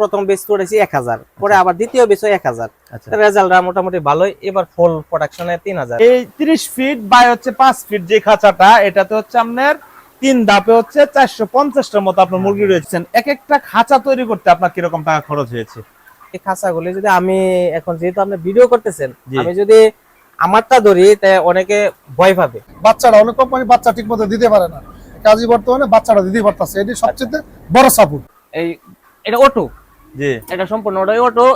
প্রথম বেচ করেছি এক হাজার পরে আবার দ্বিতীয় বেচও এক হাজার। আচ্ছা। রেজাল্টটা মোটামুটি ভালোই। এবার ফুল প্রোডাকশনে তিন হাজার। এই 30 ফিট বাই হচ্ছে পাঁচ ফিট যে খাঁচাটা এটাতে হচ্ছে আপনার তিন ধাপে হচ্ছে চারশো পঞ্চাশটার মতো আপনার মুরগি রয়েছেন। এক একটা খাঁচা তৈরি করতে আপনার কীরকম টাকা খরচ হয়েছে? এই খাঁচাগুলি যদি আমি এখন যেহেতু আপনি ভিডিও করতেছেন। আমি যদি আমারটা ধরি তাই অনেকে ভয় পাবে। বাচ্চারা অনেক কোম্পানি বাচ্চা ঠিক মতো দিতে পারে না। কাজী বর্তমানে বাচ্চারা দিতে পারতেছে। এটি সবচেয়ে বড় সাপোর্ট এই এটা অটো জি। এটা সম্পূর্ণ ওটাই অটো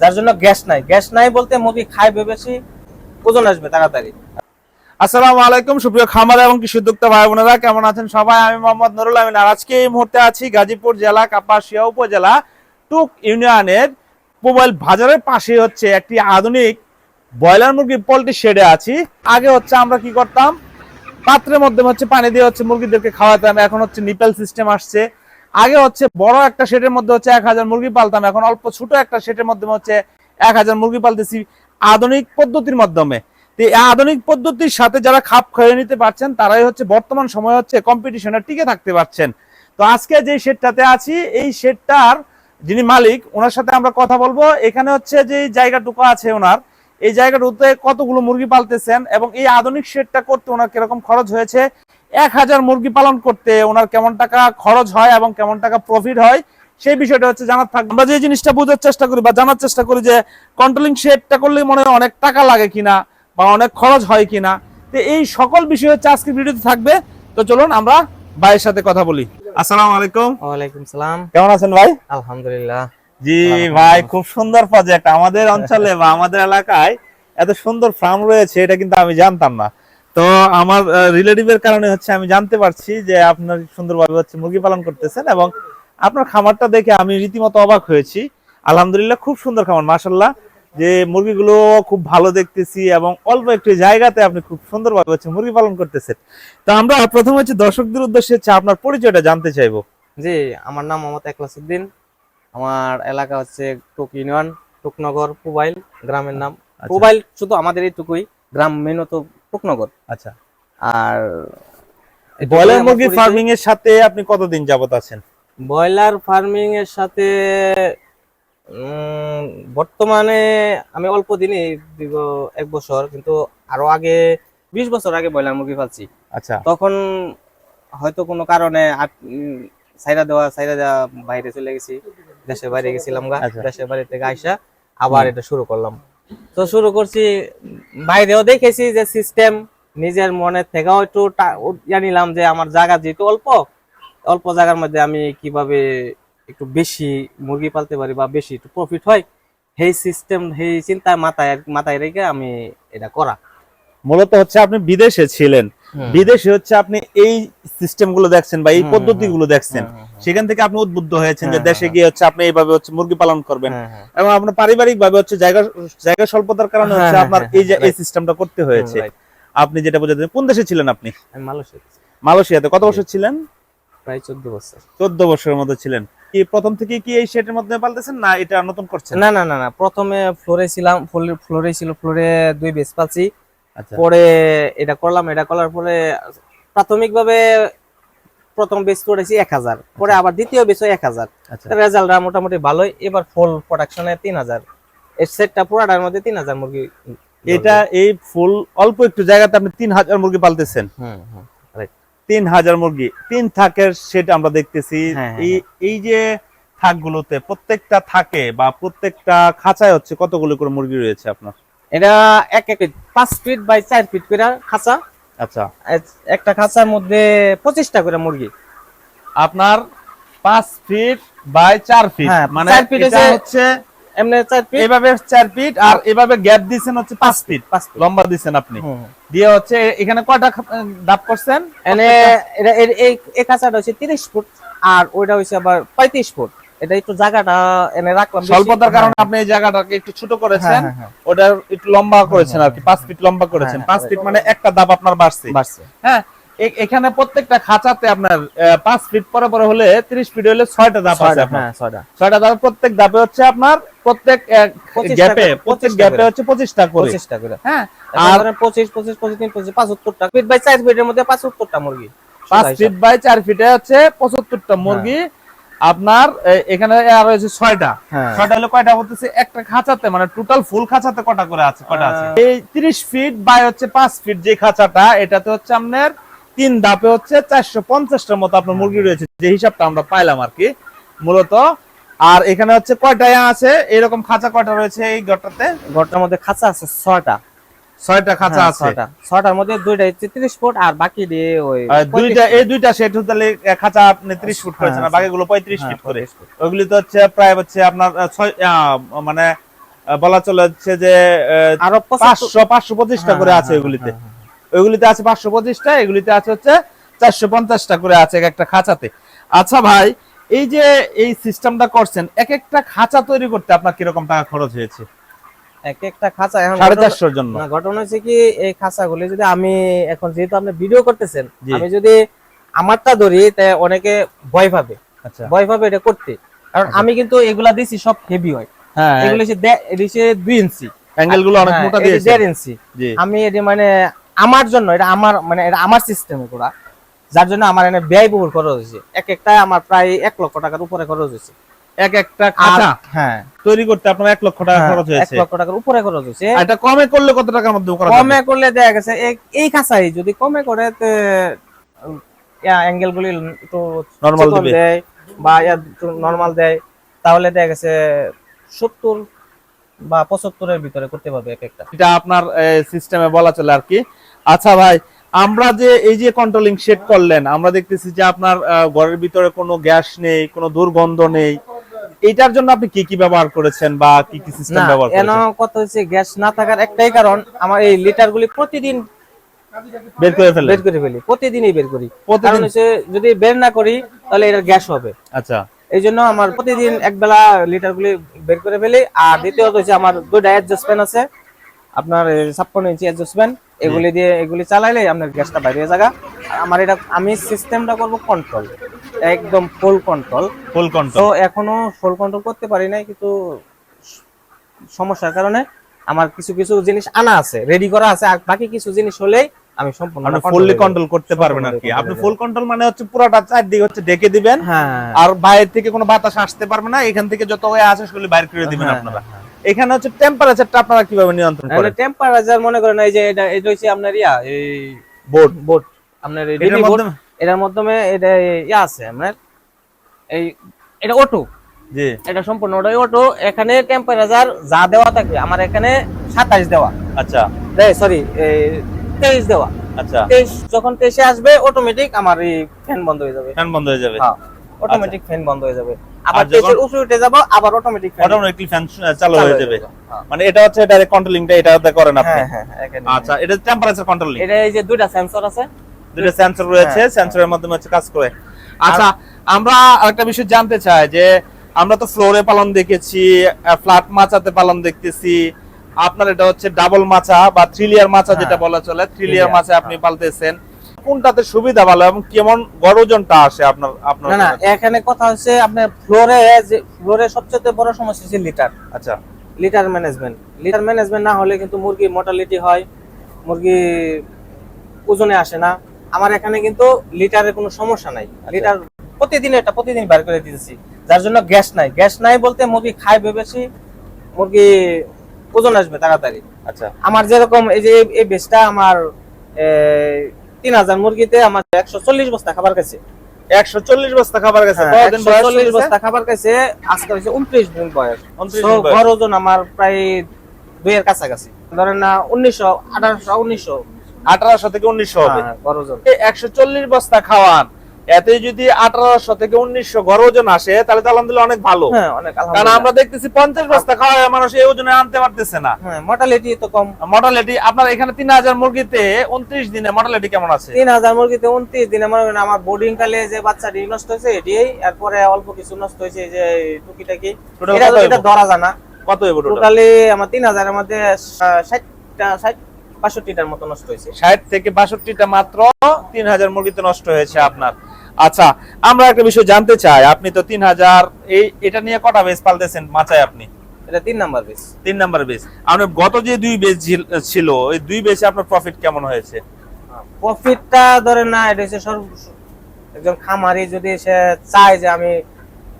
যার জন্য গ্যাস নাই। গ্যাস নাই বলতে মুরগি খাইবে বেশি ওজন আসবে তাড়াতাড়ি। আসসালামু আলাইকুম সুপ্রিয় খামার এবং কৃষি উদ্যোক্তা ভাই বোনেরা কেমন আছেন সবাই? আমি মোহাম্মদ নুরুল আমিন আর আজকে এই মুহূর্তে আছি গাজীপুর জেলা কাপাসিয়া উপজেলা টুক ইউনিয়নের মোবাইল বাজারের পাশে হচ্ছে একটি আধুনিক ব্রয়লার মুরগি পোল্ট্রি শেডে আছি। আগে হচ্ছে আমরা কি করতাম? পাত্রের মধ্যে হচ্ছে পানি দিয়ে হচ্ছে মুরগিদেরকে খাওয়াতাম এখন হচ্ছে নিপেল সিস্টেম আসছে। আগে হচ্ছে বড় একটা শেডের মধ্যে হচ্ছে এক হাজার মুরগি পালতাম, এখন অল্প ছোট একটা শেডের মধ্যে হচ্ছে এক হাজার মুরগি পালতেছি আধুনিক পদ্ধতির মাধ্যমে। আধুনিক পদ্ধতির সাথে যারা খাপ খেয়ে নিতে পারছেন, তারাই হচ্ছে বর্তমান সময় হচ্ছে কম্পিটিশনে টিকে থাকতে পারছেন। তো আজকে যে শেডটাতে আছি, এই শেডটার যিনি মালিক, ওনার সাথে আমরা কথা বলব। এখানে হচ্ছে যে জায়গাটুকু আছে ওনার, এই জায়গাটুকুতে কতগুলো মুরগি পালতেছেন এবং এই আধুনিক শেডটা করতে ওনার কীরকম খরচ হয়েছে এক হাজার মুরগি পালন করতে ওনার কেমন টাকা খরচ হয় এবং কেমন টাকা প্রফিট হয় সেই বিষয়টা হচ্ছে জানার থাকবে আমরা যে জিনিসটা বোঝার চেষ্টা করি বা জানার চেষ্টা করি যে কন্ট্রোলিং শেডটা করলে মনে হয় অনেক টাকা লাগে কিনা বা অনেক খরচ হয় কিনা। তো এই সকল বিষয় হচ্ছে আজকের ভিডিওতে থাকবে। তো চলুন আমরা ভাইয়ের সাথে কথা বলি। আসসালামু আলাইকুম। ওয়ালাইকুম সালাম। কেমন আছেন ভাই? আলহামদুলিল্লাহ। জি ভাই খুব সুন্দর প্রজেক্ট আমাদের অঞ্চলে বা আমাদের এলাকায় এত সুন্দর ফার্ম রয়েছে এটা কিন্তু আমি জানতাম না। তো আমার রিলেটিভের কারণে হচ্ছে আমি জানতে পারছি যে আপনার সুন্দরভাবে হচ্ছে মুরগি পালন করতেছেন এবং আপনার খামারটা দেখে আমি রীতিমতো অবাক হয়েছি। আলহামদুলিল্লাহ খুব সুন্দর খামার মাশাল্লাহ যে মুরগিগুলো খুব ভালো দেখতেছি এবং অল্প একটু জায়গাতে আপনি খুব সুন্দরভাবে হচ্ছে মুরগি পালন করতেছেন। তো আমরা প্রথম হচ্ছে দর্শকদের উদ্দেশ্যে হচ্ছে আপনার পরিচয়টা জানতে চাইব। জি আমার নাম মোহাম্মদ একলাসুদ্দিন আমার এলাকা হচ্ছে টুক ইউনিয়ন টুকনগর পুবাইল গ্রামের নাম। আচ্ছা। পুবাইল শুধু আমাদের এইটুকুই গ্রাম মেনত টুকনগর আচ্ছা। আর ব্রয়লার মুরগি ফার্মিং এর সাথে আপনি কতদিন যাবত আছেন? ব্রয়লার ফার্মিং এর সাথে বর্তমানে আমি অল্প দিনই দীর্ঘ এক বছর কিন্তু আরও আগে বিশ বছর আগে ব্রয়লার মুরগি পালছি আচ্ছা। তখন হয়তো কোনো কারণে সাইরা দেওয়া সাইরা দেওয়া বাইরে চলে গেছি দেশের বাইরে গেছিলাম গা আচ্ছা। দেশের বাইরে থেকে আইসা আবার এটা শুরু করলাম। তো শুরু করছি, বাইরেও দেখেছি যে সিস্টেম নিজের মনে থেকেও একটু টা- উ- ইয়া নিলাম যে আমার জায়গা যেহেতু অল্প অল্প জায়গার মধ্যে আমি কীভাবে একটু বেশি মুরগি পালতে পারি বা বেশি একটু প্রফিট হয়, সেই সিস্টেম সেই চিন্তা মাথায় মাথায় রেখে আমি এটা করা। মূলত হচ্ছে আপনি বিদেশে ছিলেন বিদেশে হচ্ছে আপনি এই সিস্টেমগুলো দেখছেন বা এই পদ্ধতি গুলো দেখছেন হুম, হুম। সেখান থেকে আপনি উদ্বুদ্ধ হয়েছেন যে হ্যাঁ, দেশে হ্যাঁ। গিয়ে হচ্ছে আপনি এইভাবে হচ্ছে মুরগি পালন করবেন। হ্যাঁ, হ্যাঁ। এবং আপনার পারিবারিক ভাবে হচ্ছে জায়গা জায়গা স্বল্পতার কারণে হ্যাঁ, হচ্ছে হ্যাঁ, আপনার হ্যাঁ, এই যে এই সিস্টেমটা করতে হয়েছে। আপনি যেটা বোঝাতে কোন দেশে ছিলেন আপনি? মালয়েশিয়া মালয়েশিয়াতে কত বছর ছিলেন? প্রায় চোদ্দ বছর। চোদ্দ বছরের মতো ছিলেন। কি প্রথম থেকে কি এই শেটের মধ্যে পালতেছেন না এটা নতুন করছেন? না না না না প্রথমে ফ্লোরে ছিলাম ফ্লোরে ছিল ফ্লোরে দুই বেস আচ্ছা পরে এটা করলাম এটা করার পরে প্রাথমিকভাবে প্রথম বেস করেছি এক হাজার পরে আবার দ্বিতীয় বেসও এক হাজার। আচ্ছা। রেজাল্টটা মোটামুটি ভালোই এবার ফুল প্রোডাকশনে তিন হাজার। এর সেটটা পুরাটার মধ্যে তিন হাজার মুরগি এটা এই ফুল অল্প একটু জায়গাতে আপনি তিন হাজার মুরগি পালতেছেন। তিন হাজার মুরগি তিন থাকের সেট আমরা দেখতেছি। হ্যাঁ, হ্যাঁ, এই এই যে থাকগুলোতে প্রত্যেকটা থাকে বা প্রত্যেকটা খাঁচায় হচ্ছে কতগুলো করে মুরগি রয়েছে আপনার? এটা এক এক পাঁচ ফিট বাই চার ফিট করে খাঁচা। আচ্ছা। একটা খাঁচার মধ্যে পঁচিশটা করে মুরগি। আপনার পাঁচ ফিট বাই চার ফিট হ্যাঁ, মানে চার ফিট হচ্ছে- এমনি চার ফিট এভাবে চার ফিট আর এভাবে গ্যাপ দিচ্ছেন হচ্ছে পাঁচ ফিট পাঁচ ফিট লম্বা দিচ্ছেন আপনি। দিয়ে হচ্ছে এখানে কয়টা খা- করছেন? এটা এই কাঁচাটা হচ্ছে তিরিশ ফুট আর ওইটা হচ্ছে আবার পঁয়ত্রিশ ফুট। এটা একটু জায়গাটা এনে রাখলাম স্বল্পতার কারণে আপনি এই জায়গাটাকে একটু ছোট করেছেন। হ্যাঁ, হ্যাঁ, ওটা একটু লম্বা করেছেন আর কি পাঁচ ফিট লম্বা করেছেন। হ্যাঁ, পাঁচ হ্যাঁ। ফিট মানে একটা ধাপ আপনার বাড়ছে। বাড়ছে। হ্যাঁ এখানে প্রত্যেকটা খাঁচাতে আপনার পাঁচ ফিট পরে পরে হলে তিরিশ ফিট হলে ছয়টা ধাপ আছে আপনার। হ্যাঁ ছয়টা। ছয়টা প্রত্যেক ধাপে হচ্ছে আপনার প্রত্যেক গ্যাপে প্রত্যেক গ্যাপে হচ্ছে পঁচিশটা করে। পঁচিশটা করে। হ্যাঁ আর আর পঁচিশ পঁচিশ পঁচিশ তিন পঁচিশ পাঁচাত্তরটা। ফিট বাই চার ফিটের মধ্যে পাঁচাত্তরটা মুরগি। পাঁচ ফিট বাই চার ফিটে হচ্ছে পঁচাত্তরটা মুরগি আপনার এখানে আর রয়েছে ছয়টা। হ্যাঁ। ছয়টা হলো কয়টা বলতেছে একটা খাঁচাতে মানে টোটাল ফুল খাঁচাতে কটা করে আছে কটা আছে? এই তিরিশ ফিট বাই হচ্ছে পাঁচ ফিট যে খাঁচাটা এটাতে হচ্ছে আপনার তিন ধাপে হচ্ছে চারশো পঞ্চাশটার মতো আপনার মুরগি রয়েছে যে হিসাবটা আমরা পাইলাম আর কি মূলত। আর এখানে হচ্ছে কয়টা আছে? এরকম খাঁচা কয়টা রয়েছে এই ঘরটাতে? ঘরটার মধ্যে খাঁচা আছে ছয়টা। ছয়টা খাঁচা হ্যাঁ, আছে। ছয়টা। ছয়টার মধ্যে দুইটা তিরিশ ফুট আর বাকি দিয়ে ওই দুইটা এই দুইটা সেট তাহলে খাঁচা আপনি ত্রিশ ফুট করেছেন হ্যাঁ, বাকিগুলো পঁয়ত্রিশ হ্যাঁ, ফিট করে। ওইগুলি তো হচ্ছে প্রায় হচ্ছে আপনার ছয় মানে বলা চলে হচ্ছে যে আরও পাঁচশো পাঁচশো পঁচিশটা করে আছে হ্যাঁ, ওইগুলিতে আছে পাঁচশো পঁচিশটা এগুলিতে আছে হচ্ছে চারশো পঞ্চাশটা করে আছে এক একটা খাঁচাতে। আচ্ছা ভাই এই যে এই সিস্টেমটা করছেন এক একটা খাঁচা তৈরি করতে আপনার কীরকম টাকা খরচ হয়েছে? এক একটা খাঁচা এখন সাড়ে চারশোর জন্য। ঘটনা হচ্ছে কি এই খাঁচাগুলি যদি আমি এখন যেহেতু আপনি ভিডিও করতেছেন আমি যদি আমারটা ধরি তাই অনেকে ভয় পাবে আচ্ছা। ভয় পাবে এটা করতে। কারণ আমি কিন্তু এগুলা দিছি সব হেভি হয়। হ্যাঁ এগুলো হচ্ছে দে- এটা হচ্ছে দুই ইঞ্চি। অ্যাঙ্গেলগুলো অনেক হ্যাঁ, মোটা দিয়েছে। দেড় ইঞ্চি। আমি এটি মানে আমার জন্য এটা আমার মানে এটা আমার সিস্টেমে করা যার জন্য আমার এনে ব্যয়বহুল খরচ হয়েছে। এক একটা আমার প্রায় এক লক্ষ টাকার উপরে খরচ হয়েছে। এক একটা আর খাঁচা হ্যাঁ। তৈরি করতে আপনার এক লক্ষ টাকা হ্যাঁ, খরচ এক লক্ষ টাকার উপরে খরচ হয়েছে। এটা কমে করলে কত টাকার মধ্যে করা কমে করলে দেখা গেছে এই- খাঁচাই যদি কমে করে অ্যাঙ্গেল গুলি একটু দিবে। দেয় বা নর্মাল দেয় তাহলে দেখা গেছে সত্তর বা পঁচাত্তরের ভিতরে করতে পারবে এক একটা। এটা আপনার সিস্টেমে বলা চলে আর কি। আচ্ছা ভাই আমরা যে এই যে কন্ট্রোলিং সেট করলেন আমরা দেখতেছি যে আপনার ঘরের ভিতরে কোনো গ্যাস নেই কোনো দুর্গন্ধ নেই এটার জন্য আপনি কি কি ব্যবহার করেছেন বা কি কি সিস্টেম না ব্যবহার এন করেছেন? কথা হচ্ছে গ্যাস না থাকার একটাই কারণ আমার এই লিটার গুলি প্রতিদিন বের করে ফেললেন বের করে ফেলি প্রতিদিনই বের করি। কারণ হচ্ছে যদি বের না করি তাহলে এটা গ্যাস হবে। আচ্ছা। এই জন্য আমার প্রতিদিন এক বেলা লিটার গুলি বের করে ফেলি আর দ্বিতীয়ত হচ্ছে আমার দুইটা অ্যাডজাস্টমেন্ট আছে। আপনার ছাপ্পান্ন ইঞ্চি অ্যাডজাস্টমেন্ট এগুলি দিয়ে এগুলি চালাইলে আপনার গ্যাসটা বাইরে জায়গা আমার এটা আমি সিস্টেমটা করব কন্ট্রোল একদম ফুল কন্ট্রোল ফুল কন্ট্রোল তো এখনও ফুল কন্ট্রোল করতে পারি নাই কিন্তু সমস্যার কারণে আমার কিছু কিছু জিনিস আনা আছে রেডি করা আছে আর বাকি কিছু জিনিস হলেই আমি সম্পূর্ণ আপনি ফুললি কন্ট্রোল করতে পারবেন আর কি। আপনি ফুল কন্ট্রোল মানে হচ্ছে পুরোটা চারদিকে হচ্ছে ডেকে দিবেন হ্যাঁ। আর বাইরে থেকে কোনো বাতাস আসতে পারবে না এখান থেকে যত ওয়ে আসে সেগুলি বাইর করে দিবেন হ্যাঁ, আপনারা। এখানে হচ্ছে টেম্পারেচারটা আপনারা কীভাবে নিয়ন্ত্রণ করেন? টেম্পারেচার মনে করেন এই যে এটা এটা হচ্ছে আপনার ইয়া এই বোর্ড বোর্ড আপনার এই বোর্ড এটার মাধ্যমে এটা ইয়া আছে আপনার এই এটা অটো জি। এটা সম্পূর্ণ ওটাই অটো এখানে টেম্পারেচার যা দেওয়া থাকে আমার এখানে সাতাইশ দেওয়া। আচ্ছা। সরি তেইশ দেওয়া। আচ্ছা। তেইশ যখন তেইশে আসবে অটোমেটিক আমার এই ফ্যান বন্ধ হয়ে যাবে। ফ্যান বন্ধ হয়ে যাবে। হ্যাঁ অটোমেটিক ফ্যান বন্ধ হয়ে যাবে। আবার যখন- তেইশের উঁচু উঠে যাব আবার অটোমেটিক ফ্যান অটোমেটিকলি ফ্যান চালু হয়ে যাবে। হ্যাঁ। মানে এটা হচ্ছে ডাইরেক্ট কন্ট্রোলিংটা এটাতে করেন আপনি। হ্যাঁ হ্যাঁ হ্যাঁ, আচ্ছা এটা টেম্পারেচার কন্ট্রোলিং এটা এই যে দুইটা সেন্সর আছে। দুটো সেন্সর রয়েছে হ্যাঁ, সেন্সরের মাধ্যমে হচ্ছে কাজ করে। আচ্ছা আমরা আরেকটা বিষয় জানতে চাই যে আমরা তো ফ্লোরে পালন দেখেছি ফ্ল্যাট মাচাতে পালন দেখতেছি। আপনার এটা হচ্ছে ডাবল মাচা বা থ্রি লেয়ার মাচা যেটা হ্যাঁ। বলা চলে থ্রি লেয়ার মাচা আপনি হ্যাঁ। পালতেছেন। কোনটাতে সুবিধা ভালো এবং কেমন গড় ওজনটা আসে আপনার আপনার না না এখানে কথা হচ্ছে আপনার ফ্লোরে যে ফ্লোরে সবচেয়ে বড় সমস্যা হচ্ছে লিটার আচ্ছা। লিটার ম্যানেজমেন্ট লিটার ম্যানেজমেন্ট না হলে কিন্তু মুরগি মর্টালিটি হয় মুরগি ওজনে আসে না। আমার এখানে কিন্তু লিটারের কোনো সমস্যা নাই। লিটার প্রতিদিন এটা প্রতিদিন বার করে দিতেছি। যার জন্য গ্যাস নাই। গ্যাস নাই বলতে মুরগি খাইবে বেশি মুরগি ওজন আসবে তাড়াতাড়ি। আচ্ছা। আমার যেরকম এই যে এই- বেসটা আমার তিন হাজার মুরগিতে আমার একশো চল্লিশ বস্তা খাবার গেছে একশো চল্লিশ বস্তা খাবার গেছে হ্যাঁ, কতদিন বয়স 140 চলেছে? বস্তা খাবার খাইছে আজকে হচ্ছে উনত্রিশ দিন বয়স। 29 So, দিন ওজন আমার প্রায় দুইয়ের কাছাকাছি। ধরেন না উনিশশো আঠারোশো উনিশশো। আঠারোশো থেকে উনিশশো হবে। হ্যাঁ, একশো চল্লিশ বস্তা খাওয়ান এতে যদি আঠারোশো থেকে উনিশশো ঘর ওজন আসে তাহলে তো আলহামদুলিল্লাহ অনেক ভালো। হ্যাঁ কারণ আমরা দেখতেছি পঞ্চাশ বস্তা খাওয়ায় মানুষ এই ওজনে আনতে পারতেছে না। হ্যাঁ মোটালিটি তো কম। মর্টালিটি আপনার এখানে তিন হাজার মুরগিতে উনত্রিশ দিনে মর্টালিটি কেমন আছে? তিন হাজার মুরগিতে উনত্রিশ দিনে মনে করেন আমার বোর্ডিং কালে যে বাচ্চাটি নষ্ট হয়েছে এটি এরপরে অল্প কিছু নষ্ট হয়েছে যে টুকিটাকি এটা এটা হইবো? ধরা যায় না। কত হইব টোটালি আমার তিন হাজারের মধ্যে ষাটটা ষাট বাষট্টিটার মতো নষ্ট হয়েছে। ষাট থেকে বাষট্টিটা মাত্র তিন হাজার মুরগিতে নষ্ট হয়েছে আপনার। আচ্ছা আমরা একটা বিষয় জানতে চাই। আপনি তো তিন হাজার এই এটা নিয়ে কটা বেস পালতেছেন? মাচায় আপনি? এটা তিন নাম্বার বেশ। তিন নাম্বার বেস আপনার গত যে দুই বেস ছিল ওই দুই বেসে আপনার প্রফিট কেমন হয়েছে? প্রফিটটা ধরে না এটা হচ্ছে সর্ব একজন খামারি যদি সে চায় যে আমি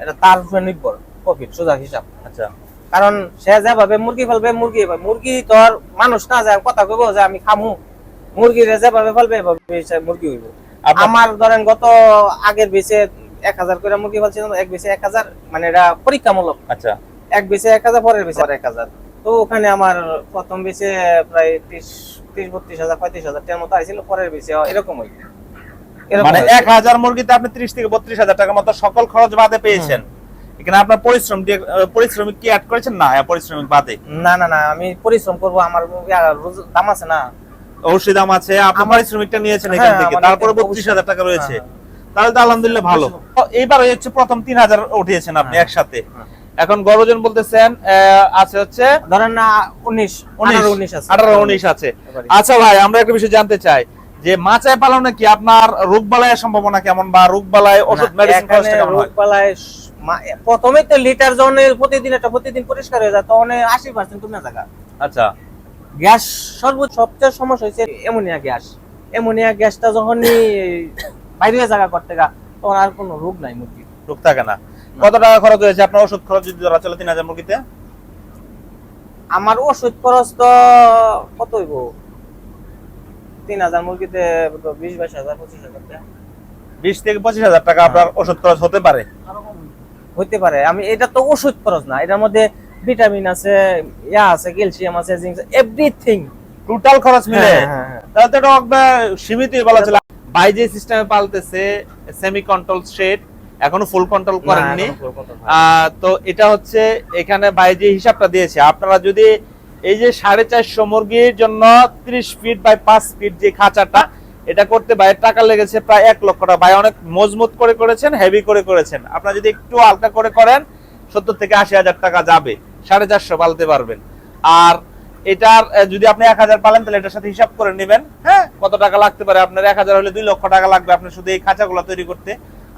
এটা তার উপরে নির্ভর প্রফিট সোজা হিসাব। আচ্ছা। কারণ সে যেভাবে মুরগি ফেলবে মুরগি মুরগি তো আর মানুষ না যায় কথা কইব যে আমি খামু। মুরগি যেভাবে ফেলবে এভাবে সে মুরগি হইব। আমার ধরেন গত আগের বেচে এক হাজার করে মুরগি ফেলছিলাম এক বেচে এক হাজার মানে এটা পরীক্ষামূলক। আচ্ছা। এক বেচে এক হাজার পরের বেচে এক হাজার। তো ওখানে আমার প্রথম বেচে প্রায় ত্রিশ ত্রিশ বত্রিশ হাজার পঁয়ত্রিশ হাজার টাকার মতো আইছিল পরের বেচে এরকম হই এরকম মানে এক হাজার মুরগিতে আপনি ত্রিশ থেকে বত্রিশ হাজার টাকার মতো সকল খরচ বাদে পেয়েছেন। এখানে আপনার পরিশ্রম দিয়ে পরিশ্রমিক কি অ্যাড করেছেন? না হ্যাঁ, পরিশ্রমিক বাদে। না না না আমি পরিশ্রম করব আমার দাম আছে না। ঔষধ দাম আছে আপনি পরিশ্রমিকটা নিয়েছেন এখান হ্যাঁ, থেকে তারপরে বত্রিশ হাজার টাকা রয়েছে। হ্যাঁ, তাহলে তো আলহামদুলিল্লাহ ভালো। এইবার হচ্ছে প্রথম তিন হাজার উঠিয়েছেন আপনি। একসাথে। এখন গরজন বলতেছেন আছে হচ্ছে? ধরেন না উনিশ উনিশ। আছে। আঠারো উনিশ আছে। আচ্ছা ভাই আমরা একটা বিষয় জানতে চাই যে মাচায় পালনে কি আপনার রোগ বালায়ের সম্ভাবনা কেমন বা রোগ বালায় ওষুধ মেডিসিন খরচটা কেমন হয়? প্রথমে তো লিটার জনের প্রতিদিন একটা প্রতিদিন পরিষ্কার হয়ে যায় তখন আশি পার্সেন্ট কমে থাকা আচ্ছা। গ্যাস সর্বোচ্চ সবচেয়ে সমস্যা হয়েছে অ্যামোনিয়া গ্যাস। অ্যামোনিয়া গ্যাসটা যখনই বাইরে জায়গা করতে গা তখন আর কোনো রোগ নাই মুরগি রোগ থাকে না। কত টাকা খরচ হয়েছে? আপনার ওষুধ খরচ যদি ধরা চলে তিন হাজার মুরগিতে? আমার ওষুধ খরচ তো কত হইব? তিন হাজার মুরগিতে বিশ বাইশ হাজার পঁচিশ হাজার টাকা। বিশ থেকে পঁচিশ হাজার টাকা আপনার ওষুধ খরচ হতে পারে। হইতে পারে। আমি এটা তো ওষুধ খরচ না এটার মধ্যে ভিটামিন আছে ইয়া আছে ক্যালসিয়াম আছে জিঙ্ক এভরিথিং টোটাল খরচ মিলে। হ্যাঁ, হ্যাঁ, হ্যাঁ। তাহলে তো এটা একবার সীমিতই বলা ছিল ভাই যে সিস্টেমে পালতেছে সেমি কন্ট্রোল সেট এখনও ফুল কন্ট্রোল করেননি। তো এটা হচ্ছে এখানে ভাই যে হিসাবটা দিয়েছে আপনারা যদি এই যে সাড়ে চারশো মুরগির জন্য ত্রিশ ফিট বাই পাঁচ ফিট যে খাঁচাটা এটা করতে ভাইয়ের টাকা লেগেছে প্রায় এক লক্ষ টাকা। ভাই অনেক মজবুত করে করেছেন হেভি করে করেছেন। আপনারা যদি একটু হালকা করে করেন, সত্তর থেকে আশি হাজার টাকা যাবে, সাড়ে চারশো পালতে পারবেন। আর এটার যদি আপনি এক হাজার পালেন, তাহলে এটার সাথে হিসাব করে নেবেন হ্যাঁ? কত টাকা লাগতে পারে আপনার? এক হাজার হলে দুই লক্ষ টাকা লাগবে আপনার শুধু এই খাঁচাগুলো তৈরি করতে।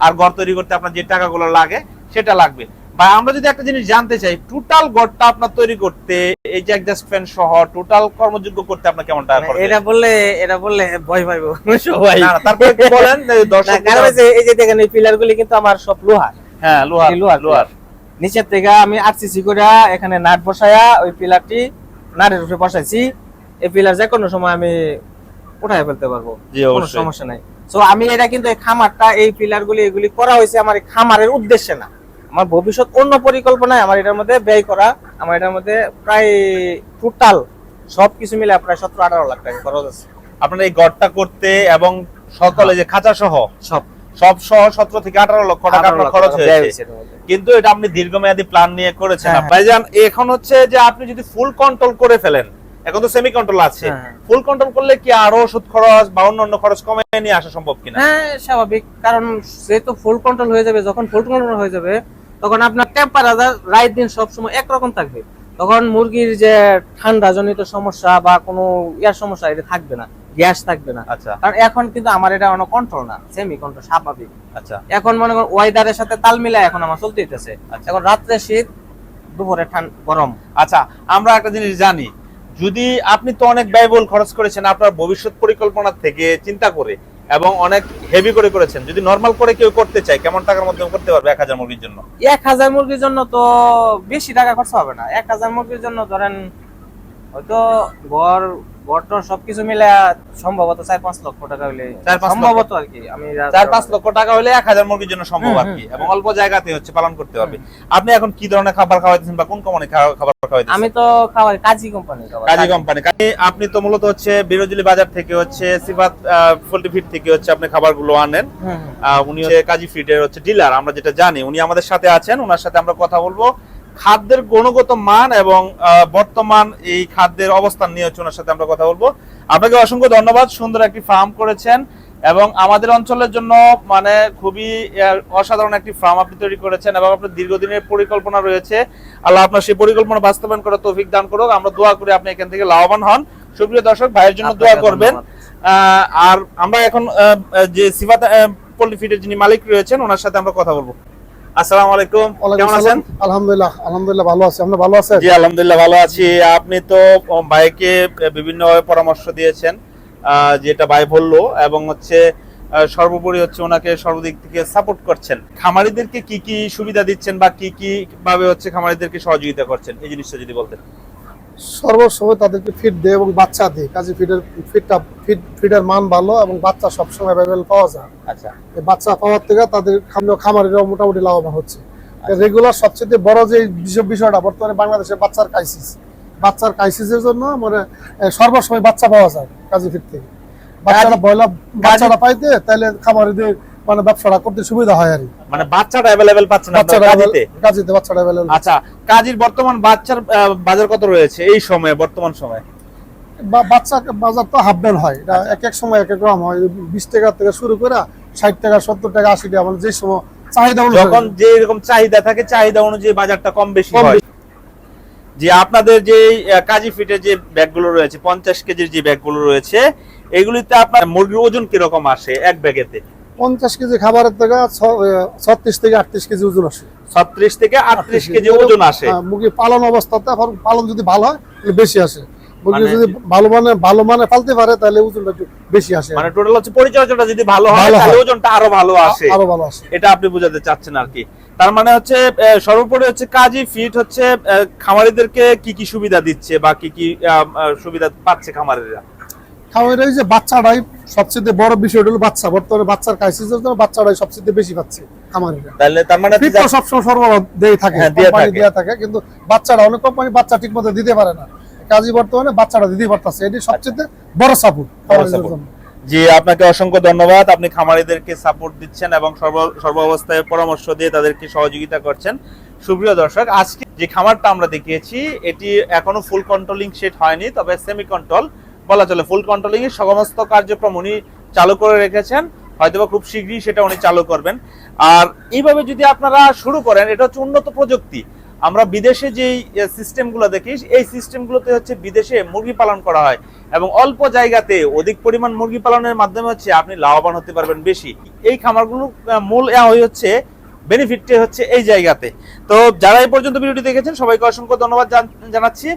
আর ঘর তৈরি করতে আপনার যে টাকাগুলো লাগে, সেটা লাগবে। বা আমরা যদি একটা জিনিস জানতে চাই টোটাল ঘরটা আপনার তৈরি করতে এই যে অ্যাডজাস্ট ফ্যান সহ টোটাল কর্মযোগ্য করতে আপনার কেমন টাকা খরচ মানে এটা বললে এটা বললে ভয় পাইবো। সবাই। না, তারপরে একটু বলেন দর্শক কারণ এই যে দেখেন এই পিলার গুলি কিন্তু আমার সব লোহার। হ্যাঁ লোহার লোহার লোহার। নিচের থেকে আমি আরসিসি করে এখানে নাট বসায়া ওই পিলারটি নাটের উপরে বসাইছি। এই পিলার যে কোনো সময় আমি উঠায় ফেলতে পারব। কোনো সমস্যা নাই। তো আমি এটা কিন্তু এই খামারটা এই পিলার গুলি এগুলি করা হয়েছে আমার খামারের উদ্দেশ্যে না। আমার ভবিষ্যৎ অন্য পরিকল্পনায় আমার এটার মধ্যে ব্যয় করা আমার এটার মধ্যে প্রায় টোটাল সবকিছু মিলে প্রায় সতেরো আঠারো লাখ টাকা খরচ আছে। আপনার এই ঘরটা করতে এবং সকলে যে খাঁচা সহ সব। সব সহ সতেরো থেকে আঠারো লক্ষ টাকা আপনার খরচ হয়েছে। কিন্তু এটা আপনি দীর্ঘমেয়াদী প্ল্যান নিয়ে করেছেন। হ্যাঁ, ভাইজান এখন হচ্ছে যে আপনি যদি ফুল কন্ট্রোল করে ফেলেন এখন তো সেমি কন্ট্রোল আছে। হ্যাঁ। ফুল কন্ট্রোল করলে কি আরও ওষুধ খরচ বা অন্যান্য খরচ কমে নিয়ে আসা সম্ভব কিনা? হ্যাঁ স্বাভাবিক। কারণ যেহেতু ফুল কন্ট্রোল হয়ে যাবে যখন ফুল কন্ট্রোল হয়ে যাবে তখন আপনার টেম্পারেচার রাত দিন সবসময় একরকম থাকবে। তখন মুরগির যে ঠান্ডা জনিত সমস্যা বা কোনো ইয়ার সমস্যা এটা থাকবে না গ্যাস থাকবে না। আচ্ছা। কারণ এখন কিন্তু আমার এটা কোনো কন্ট্রোল না সেমি কন্ট্রোল স্বাভাবিক। আচ্ছা। এখন মনে করেন ওয়েদারের সাথে তাল মিলায় এখন আমার চলতে হইতেছে। আচ্ছা। এখন রাত্রে শীত দুপুরে ঠান্ডা গরম। আচ্ছা আমরা একটা জিনিস জানি যদি আপনি তো অনেক ব্যয়বহুল খরচ করেছেন আপনার ভবিষ্যৎ পরিকল্পনা থেকে চিন্তা করে এবং অনেক হেভি করে করেছেন। যদি নরমাল করে কেউ করতে চায়, কেমন টাকার মধ্যে করতে পারবে এক হাজার মুরগির জন্য? এক হাজার মুরগির জন্য তো বেশি টাকা খরচ হবে না। এক হাজার মুরগির জন্য ধরেন হয়তো ঘর ঘরটর সবকিছু মিলে সম্ভবত চার পাঁচ লক্ষ টাকা লক্ষ। সম্ভবত আর কি আমি চার পাঁচ লক্ষ টাকা হলে এক হাজার মুরগির জন্য সম্ভব আর কি। এবং অল্প জায়গাতে হচ্ছে পালন করতে পারবে আপনি এখন কি ধরনের খাবার খাওয়াইতেছেন বা কোন কোম্পানি খাবার খাওয়াইতেছেন? আমি তো খাবার কাজী কোম্পানি কাজী কোম্পানি আপনি তো মূলত হচ্ছে বিরোজলি বাজার থেকে হচ্ছে সিফাত পোল্ট্রি ফিড থেকে হচ্ছে আপনি খাবারগুলো আনেন। উনি হচ্ছে কাজী ফিডের হচ্ছে ডিলার আমরা যেটা জানি। উনি আমাদের সাথে আছেন ওনার সাথে আমরা কথা বলব। খাদ্যের গুণগত মান এবং বর্তমান এই খাদ্যের অবস্থান নিয়ে হচ্ছে ওনার সাথে আমরা কথা বলব। আপনাকে অসংখ্য ধন্যবাদ সুন্দর একটি ফার্ম করেছেন এবং আমাদের অঞ্চলের জন্য মানে খুবই অসাধারণ একটি ফার্ম আপনি তৈরি করেছেন এবং আপনার দীর্ঘদিনের পরিকল্পনা রয়েছে। আল্লাহ আপনার সেই পরিকল্পনা বাস্তবায়ন করার তৌফিক দান করুক। আমরা দোয়া করি আপনি এখান থেকে লাভবান হন। সুপ্রিয় দর্শক ভাইয়ের জন্য দোয়া করবেন। আহ, আর আমরা এখন যে সিফাত পোল্ট্রি ফিডের যিনি মালিক রয়েছেন ওনার সাথে আমরা কথা বলব। আসসালামু আলাইকুম। কেমন আছেন? আলহামদুলিল্লাহ আলহামদুলিল্লাহ ভালো আছি। আপনি ভালো আছেন? জি আলহামদুলিল্লাহ ভালো আছি। আপনি তো ভাইকে বিভিন্ন পরামর্শ দিয়েছেন আহ, যেটা ভাই বলল এবং হচ্ছে সর্বোপরি হচ্ছে ওনাকে সর্বদিক থেকে সাপোর্ট করছেন। খামারিদেরকে কি কি সুবিধা দিচ্ছেন বা কি কি ভাবে হচ্ছে খামারিদেরকে সহযোগিতা করছেন? এই জিনিসটা যদি বলতেন। সর্বসময় তাদেরকে ফিড দেয় এবং বাচ্চা দেয়। কাজে ফিডের ফিডটা ফিড ফিডের মান ভালো এবং বাচ্চা সবসময় অ্যাভেলেবেল পাওয়া যায়। আচ্ছা। বাচ্চা পাওয়ার থেকে তাদের খাম- খামারিরাও মোটামুটি লাভবান হচ্ছে। রেগুলার সবচেয়ে বড় যে বিষয়- বিষয়টা বর্তমানে বাংলাদেশে বাচ্চার ক্রাইসিস বাচ্চার ক্রাইসিসের জন্য মানে সর্বসময় বাচ্চা পাওয়া যায় কাজী ফিড থেকে। বাচ্চারা বয়লা বাচ্চারা পাইতে তাহলে খামারিদের মানে ব্যবসাটা করতে সুবিধা হয় আর মানে বাচ্চাটা পাচ্ছেন আপনারা বাচ্চারা কাজীতে? কাজীতে বাচ্চাটা অ্যাভেলেবেল আচ্ছা কাজীর বর্তমান বাচ্চার বাজার কত রয়েছে এই সময়ে বর্তমান সময়ে? বাচ্চা বাজার তো হাফ ডাউন হয়। এটা এক এক সময় এক এক রকম হয়। বিশ টাকা থেকে শুরু করে ষাট টাকা সত্তর টাকা আশি টাকা মানে যে সময় চাহিদা যখন যে এরকম চাহিদা থাকে চাহিদা অনুযায়ী বাজারটা কম বেশি হয়। যে আপনাদের যে কাজী ফিটের যে ব্যাগগুলো রয়েছে পঞ্চাশ কেজির যে ব্যাগগুলো রয়েছে এগুলিতে আপনার মুরগির ওজন কীরকম আসে এক ব্যাগেতে? পঞ্চাশ কেজি খাবারের থেকে ছত্রিশ থেকে আটত্রিশ কেজি ওজন আসে। ছত্রিশ থেকে আটত্রিশ কেজি ওজন আসে। হ্যাঁ, মুরগি পালন অবস্থাতে পালন যদি ভালো হয় তাহলে বেশি আসে। মুরগি মানে- যদি ভালো মানে ভালো মানে পালতে পারে তাহলে ওজনটা একটু বেশি আসে। মানে টোটাল হচ্ছে পরিচর্যাটা যদি ভালো হয় তাহলে ওজনটা আরও ভালো আসে। আরও ভালো আসে। এটা আপনি বোঝাতে চাচ্ছেন আর কি। তার মানে হচ্ছে সর্বোপরি হচ্ছে কাজী ফিট হচ্ছে খামারিদেরকে কি কি সুবিধা দিচ্ছে বা কি কি সুবিধা পাচ্ছে খামারিরা? খাওয়ার যে বাচ্চাটাই সবচেয়ে বড় বিষয় হলো বাচ্চা। বর্তমানে বাচ্চার ক্রাইসিসের জন্য বাচ্চাটাই সবচেয়ে বেশি পাচ্ছে খামারিরা তাহলে তার মানে হচ্ছে তো সবসময় সরবরাহ দিয়ে থাকে হ্যাঁ, কোম্পানি দেয়া থাকে কিন্তু বাচ্চারা অনেক কোম্পানি বাচ্চা ঠিক দিতে পারে না। কাজী বর্তমানে বাচ্চারা দিতে পারতেছে এটি সবচেয়ে বড় সাপোর্ট জি আপনাকে অসংখ্য ধন্যবাদ। আপনি খামারিদেরকে সাপোর্ট দিচ্ছেন এবং সর্ব অবস্থায় পরামর্শ দিয়ে তাদেরকে সহযোগিতা করছেন। সুপ্রিয় দর্শক আজকে যে খামারটা আমরা দেখিয়েছি এটি এখনও ফুল কন্ট্রোলিং সেট হয়নি তবে সেমি কন্ট্রোল বলা চলে ফুল কন্ট্রোলিং এর সমস্ত কার্যক্রম উনি চালু করে রেখেছেন। হয়তোবা খুব শীঘ্রই সেটা উনি চালু করবেন। আর এইভাবে যদি আপনারা শুরু করেন এটা হচ্ছে উন্নত প্রযুক্তি। আমরা বিদেশে যেই সিস্টেমগুলো দেখি এই সিস্টেমগুলোতে হচ্ছে বিদেশে মুরগি পালন করা হয়। এবং অল্প জায়গাতে অধিক পরিমাণ মুরগি পালনের মাধ্যমে হচ্ছে আপনি লাভবান হতে পারবেন বেশি। এই খামারগুলো আহ, মূল হচ্ছে বেনিফিটটা হচ্ছে এই জায়গাতে। তো যারা এই পর্যন্ত ভিডিওটি দেখেছেন সবাইকে অসংখ্য ধন্যবাদ জান- জানাচ্ছি।